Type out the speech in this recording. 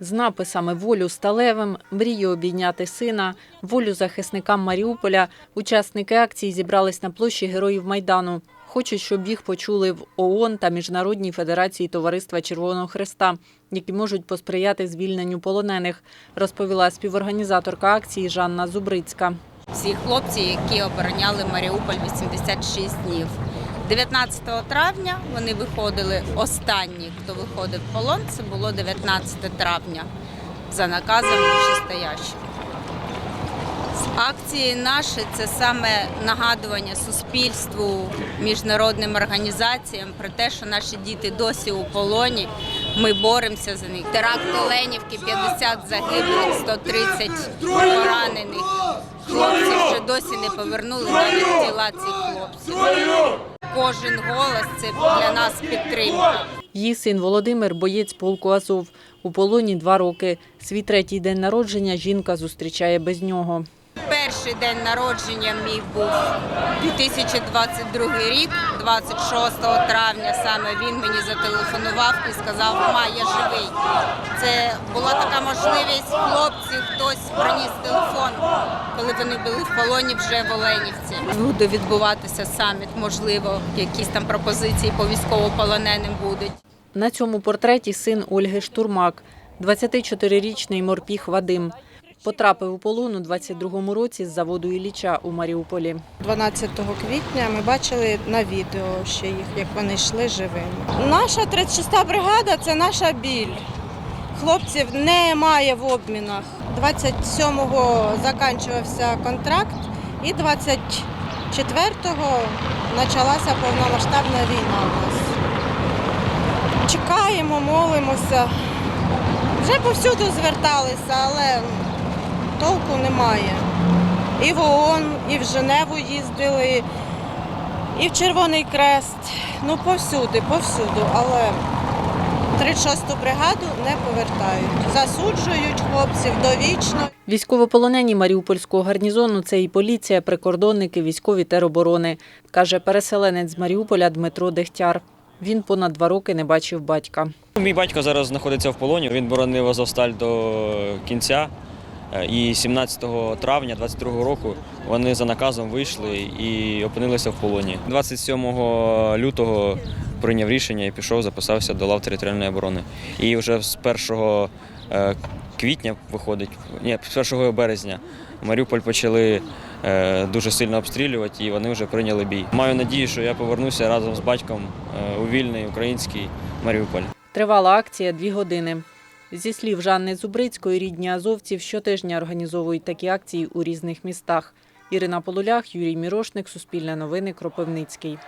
з написами Волю сталевим, мрію обійняти сина, волю захисникам Маріуполя. Учасники акції зібрались на площі Героїв Майдану. Хочуть, щоб їх почули в ООН та Міжнародній Федерації Товариства Червоного Хреста, які можуть посприяти звільненню полонених, розповіла співорганізаторка акції Жанна Зубрицька. всі хлопці, які обороняли Маріуполь 86 днів. 19 травня вони виходили. Останні, хто виходив в полон, це було 19 травня за наказом вищестоящих. З акції наші це саме нагадування суспільству, міжнародним організаціям про те, що наші діти досі у полоні. Ми боремося за них. Теракт Оленівки, 50 загиблих, 130 поранених. Хлопці вже досі не повернули навіть тіла цих хлопців. Кожен голос це для нас підтримка. Її син Володимир – боєць полку Азов. У полоні два роки. Свій третій день народження жінка зустрічає без нього. Перший день народження мій був 2022 рік, 26 травня. Саме він мені зателефонував і сказав, мама, я живий. Це була така можливість. Хлопці, хтось приніс телефон, коли вони були в полоні вже в Оленівці. Буде відбуватися саміт, можливо, якісь там пропозиції по військовополоненим будуть. На цьому портреті син Ольги Штурмак, 24-річний морпіх Вадим. Потрапив у полон у 22-му році з заводу Ілліча у Маріуполі. 12 квітня ми бачили на відео ще їх, як вони йшли живими. Наша 36-та бригада це наша біль. Хлопців немає в обмінах. 27-го закінчувався контракт, і 24-го почалася повномасштабна війна у нас. Чекаємо, молимося. Вже повсюду зверталися, але толку немає. І в ООН, і в Женеву їздили, і в Червоний Крест. Ну, повсюди, повсюду. Але 36-ту бригаду не повертають. Засуджують хлопців довічно. Військовополонені Маріупольського гарнізону – це і поліція, прикордонники, військові тероборони, каже переселенець з Маріуполя Дмитро Дегтяр. Він понад два роки не бачив батька. Мій батько зараз знаходиться в полоні. Він боронив Азовсталь до кінця. І 17 травня 22 року вони за наказом вийшли і опинилися в полоні. 27 лютого прийняв рішення і пішов, записався до лав територіальної оборони. І вже з 1 е, квітня виходить, ні, з 1 березня Маріуполь почали е, дуже сильно обстрілювати, і вони вже прийняли бій. Маю надію, що я повернуся разом з батьком е, у вільний український Маріуполь. Тривала акція дві години. Зі слів Жанни Зубрицької, рідні азовців щотижня організовують такі акції у різних містах. Ірина Полулях, Юрій Мірошник, Суспільне новини, Кропивницький.